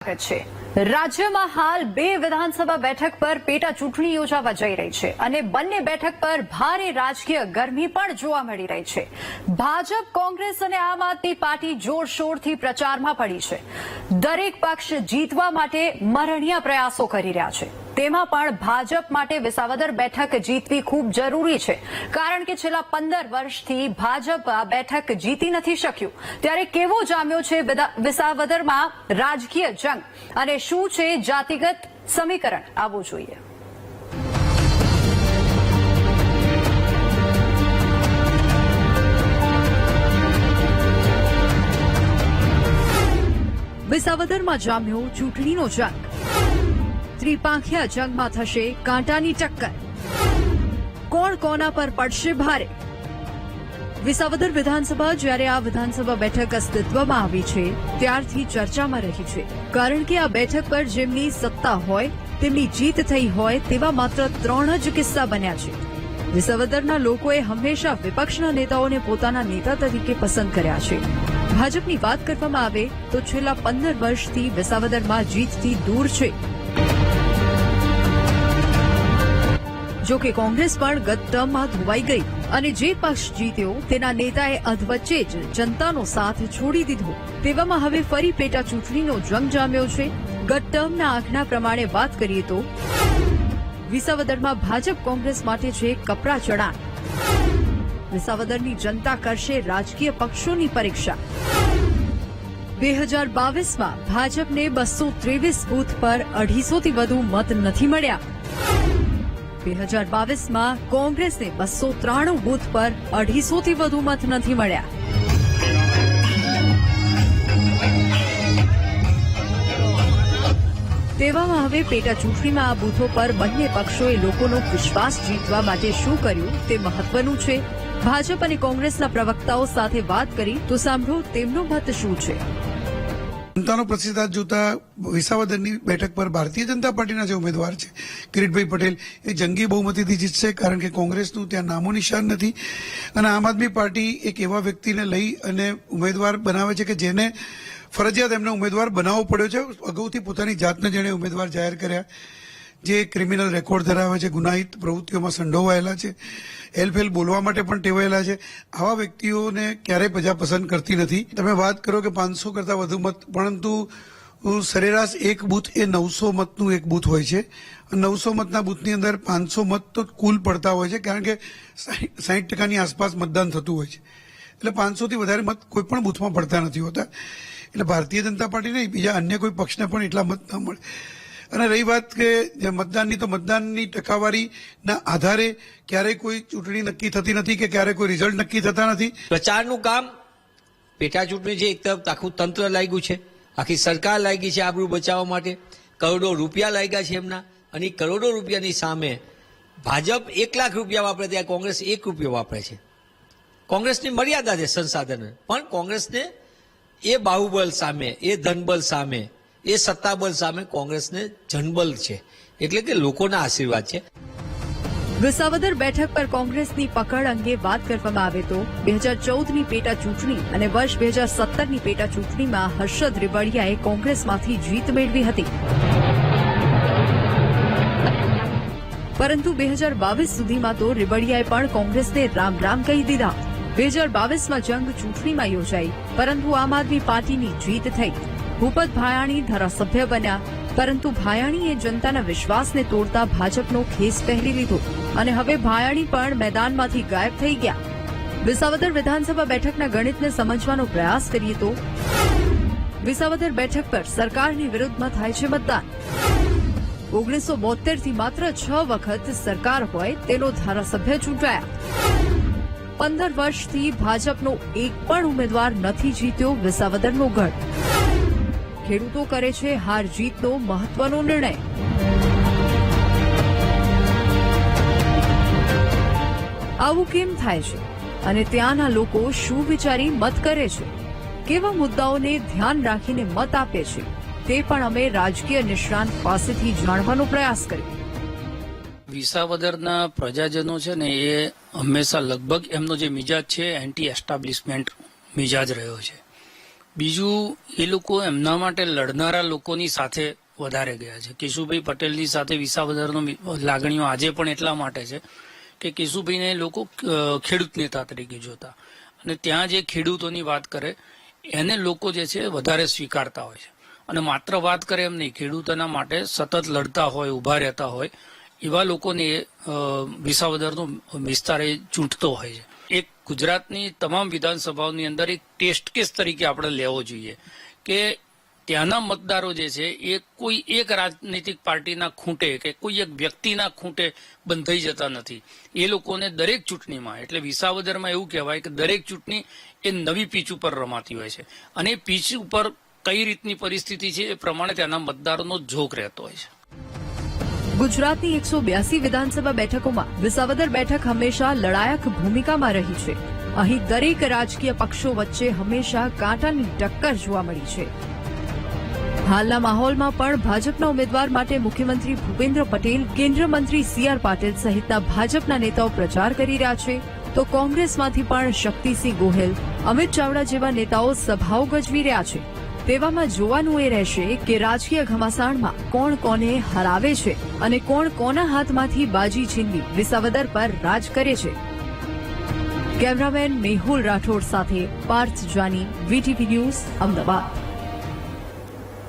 છે. રાજ્યમાં હાલ બે વિધાનસભા બેઠક પર પેટા ચૂંટણી યોજાવા જઈ રહી છે અને બંને બેઠક પર ભારે રાજકીય ગરમી પણ જોવા મળી રહી છે. ભાજપ, કોંગ્રેસ અને આમ આદમી પાર્ટી જોરશોરથી પ્રચારમાં પડી છે. દરેક પક્ષ જીતવા માટે મરણિયા પ્રયાસો કરી રહ્યા છે. તેમાં પણ ભાજપ માટે વિસાવદર બેઠક જીતવી ખૂબ જરૂરી છે. કારણ કે છેલ્લા પંદર વર્ષથી ભાજપ આ બેઠક જીતી નથી શક્યું. ત્યારે કેવો જામ્યો છે વિસાવદરમાં રાજકીય જંગ? અને શું છે જાતિગત સમીકરણ? આવવું જોઈએ. વિસાવદરમાં જામ્યો ચૂંટણીનો જંગ. ત્રિપાંખિયા જંગમાં થશે કાંટાની ટક્કર. કોણ કોના પર પડશે ભારે? વિસાવદર વિધાનસભા જ્યારે આ વિધાનસભા બેઠક અસ્તિત્વમાં આવી છે, ત્યારથી ચર્ચામાં રહી છે. કારણ કે આ બેઠક પર જેમની સત્તા હોય, તેમની જીત થઈ હોય, તેવા માત્ર ત્રણ જ કિસ્સા બન્યા છે. વિસાવદરના લોકોએ હંમેશા વિપક્ષના નેતાઓને પોતાના નેતા તરીકે પસંદ કર્યા છે. ભાજપની વાત કરવામાં આવે તો છેલ્લા પંદર વર્ષથી વિસાવદરમાં જીતથી દૂર છે. જો કે કોંગ્રેસ પણ ગત ટર્મમાં ધોવાઈ ગઈ અને જે પક્ષ જીત્યો તેના નેતાએ અધવચ્ચે જ જનતાનો સાથ છોડી દીધો. તેવામાં હવે ફરી પેટા ચૂંટણીનો જંગ જામ્યો છે. ગત ટર્મના આંકડા પ્રમાણે વાત કરીએ તો વિસાવદરમાં ભાજપ કોંગ્રેસ માટે છે કપરા ચણા વિસાવદરની જનતા કરશે રાજકીય પક્ષોની પરીક્ષા. બે હજાર બાવીસમાં ભાજપને બસો ત્રેવીસ બૂથ પર અઢીસોથી વધુ મત નથી મળ્યા. બે હજાર બાવીસમાં કોંગ્રેસને બસો ત્રાણું બુથ પર અઢીસોથી વધુ મત નથી મળ્યા. તેવામાં હવે પેટા ચૂંટણીમાં આ બૂથો પર બંને પક્ષોએ લોકોનો વિશ્વાસ જીતવા માટે શું કર્યું તે મહત્વનું છે. ભાજપ અને કોંગ્રેસના પ્રવક્તાઓ સાથે વાત કરી તો સાંભળો તેમનો મત શું છે. જનતાનો પ્રતિસાદ જોતા વિસાવદરની બેઠક પર ભારતીય જનતા પાર્ટીના જે ઉમેદવાર છે, કિરીટભાઈ પટેલ, એ જંગી બહુમતીથી જીતશે કારણ કે કોંગ્રેસનું ત્યાં નામો નિશાન નથી. અને આમ આદમી પાર્ટી એક એવા વ્યક્તિને લઈ અને ઉમેદવાર બનાવે છે કે જેને ફરજિયાત એમને ઉમેદવાર બનાવવો પડ્યો છે. અગાઉથી પોતાની જાતને જેણે ઉમેદવાર જાહેર કર્યા. જે ક્રિમિનલ રેકોર્ડ ધરાવે છે, ગુનાહિત પ્રવૃત્તિઓમાં સંડોવાયેલા છે, હેલફેલ બોલવા માટે પણ ટેવાયેલા છે, આવા વ્યક્તિઓને ક્યારેય પ્રજા પસંદ કરતી નથી. તમે વાત કરો કે પાંચસો કરતાં વધુ મત, પરંતુ સરેરાશ એક બૂથ એ નવસો મતનું એક બૂથ હોય છે. નવસો મતના બૂથની અંદર પાંચસો મત તો કુલ પડતા હોય છે, કારણ કે સાહીઠ ટકાની આસપાસ મતદાન થતું હોય છે. એટલે પાંચસોથી વધારે મત કોઈ પણ બૂથમાં પડતા નથી હોતા. એટલે ભારતીય જનતા પાર્ટી નહીં, બીજા અન્ય કોઈ પક્ષને પણ એટલા મત ન મળે. અને રહી વાત કે જે મતદાનની, તો મતદાનની ટકાવારીના આધારે ક્યારેય કોઈ ચૂંટણી નક્કી થતી નથી કે ક્યારે કોઈ રિઝલ્ટ નક્કી થતા નથી. પ્રચારનું કામ પેટા ચૂંટણી છે, એક તરફ આખું તંત્ર લાગ્યું છે, આખી સરકાર લાગી છે આબરૂ બચાવવા માટે. કરોડો રૂપિયા લાગ્યા છે એમના અને કરોડો રૂપિયાની સામે ભાજપ એક લાખ રૂપિયા વાપરે ત્યાં કોંગ્રેસ એક રૂપિયો વાપરે છે. કોંગ્રેસની મર્યાદા છે સંસાધન પણ કોંગ્રેસને એ બાહુબલ સામે, એ ધનબલ સામે એ સત્તાબલ સામે કોંગ્રેસને જનબલ છે. એટલે કે લોકોના આશીર્વાદ છે. વિસાવદર બેઠક પર કોંગ્રેસની પકડ અંગે વાત કરવામાં આવે તો બે હજાર ચૌદની પેટા ચૂંટણી અને વર્ષ બે હજાર સત્તરની પેટા ચૂંટણીમાં હર્ષદ રીબડિયાએ કોંગ્રેસમાંથી જીત મેળવી હતી. પરંતુ બે હજાર બાવીસ સુધીમાં તો રીબડિયાએ પણ કોંગ્રેસને રામ રામ કહી દીધા. બે હજાર બાવીસમાં જંગ ચૂંટણીમાં યોજાઈ, પરંતુ આમ આદમી પાર્ટીની જીત થઈ. ભૂપત ભાયાણી ધારાસભ્ય બન્યા. પરંતુ ભાયાણીએ જનતાના વિશ્વાસને તોડતા ભાજપનો ખેસ પહેરી લીધો અને હવે ભાયાણી પણ મેદાનમાંથી ગાયબ થઈ ગયા. વિસાવદર વિધાનસભા બેઠકના ગણિતને સમજવાનો પ્રયાસ કરીએ તો વિસાવદર બેઠક પર સરકારની વિરુદ્ધમાં થાય છે મતદાન. ઓગણીસો બોતેર માત્ર છ વખત સરકાર હોય તેનો ધારાસભ્ય ચૂંટાયા. પંદર વર્ષથી ભાજપનો એક પણ ઉમેદવાર નથી જીત્યો વિસાવદરનો ગઢ. ખેડૂતો કરે છે હાર જીતનો મહત્વનો નિર્ણય. આવું કેમ થાય છે? અને ત્યાંના લોકો શું વિચારી મત કરે છે? કેવા મુદ્દાઓને ધ્યાન રાખીને મત આપે છે? તે પણ અમે રાજકીય નિષ્ણાંત પાસેથી જાણવાનો પ્રયાસ કર્યો વિસાવદરના પ્રજાજનો છે ને, એ હંમેશા લગભગ એમનો જે મિજાજ છે એન્ટી એસ્ટાબ્લિશમેન્ટ મિજાજ રહ્યો છે. બીજું, એ લોકો એમના માટે લડનારા લોકોની સાથે વધારે ગયા છે. કેશુભાઈ પટેલની સાથે વિસાવદરનો લાગણીઓ આજે પણ એટલા માટે છે કે કેશુભાઈને લોકો ખેડૂત નેતા તરીકે જોતા. અને ત્યાં જે ખેડૂતોની વાત કરે, એને લોકો જે છે વધારે સ્વીકારતા હોય છે. અને માત્ર વાત કરે એમ નહીં, ખેડૂતોના માટે સતત લડતા હોય, ઊભા રહેતા હોય, એવા લોકોને વિસાવદરનો વિસ્તાર એ ચૂંટતો હોય છે. ગુજરાતની તમામ વિધાનસભાઓની અંદર એક ટેસ્ટ કેસ તરીકે આપણે લેવો જોઈએ કે ત્યાંના મતદારો જે છે, એ કોઈ એક રાજનીતિક પાર્ટીના ખૂંટે કે કોઈ એક વ્યક્તિના ખૂંટે બંધાઈ જતા નથી. એ લોકોને દરેક ચૂંટણીમાં, એટલે વિસાવદરમાં એવું કહેવાય કે દરેક ચૂંટણી એ નવી પીચ ઉપર રમાતી હોય છે. અને એ પીચ ઉપર કઈ રીતની પરિસ્થિતિ છે એ પ્રમાણે ત્યાંના મતદારોનો જોગ રહેતો હોય છે. ગુજરાતની એકસો બ્યાસી વિધાનસભા બેઠકોમાં વિસાવદર બેઠક હંમેશા લડાયક ભૂમિકામાં રહી છે. અહીં દરેક રાજકીય પક્ષો વચ્ચે હંમેશા કાંટાની ટક્કર જોવા મળી છે. હાલના માહોલમાં પણ ભાજપના ઉમેદવાર માટે મુખ્યમંત્રી ભૂપેન્દ્ર પટેલ કેન્દ્રીય મંત્રી સી આર પાટીલ સહિતના ભાજપના નેતાઓ પ્રચાર કરી રહ્યા છે. તો કોંગ્રેસમાંથી પણ શક્તિસિંહ ગોહેલ, અમિત ચાવડા જેવા નેતાઓ સભાઓ ગજવી રહ્યા છે. તેવામાં જોવાનું એ રહેશે કે રાજકીય ઘમાસાણમાં કોણ કોને હરાવે છે અને કોણ કોના હાથમાંથી બાજી છીનવી વિસાવદર પર રાજ કરે છે. કેમેરામેન મેહુલ રાઠોડ સાથે પાર્થ જાની, વીટીવી ન્યૂઝ, અમદાવાદ.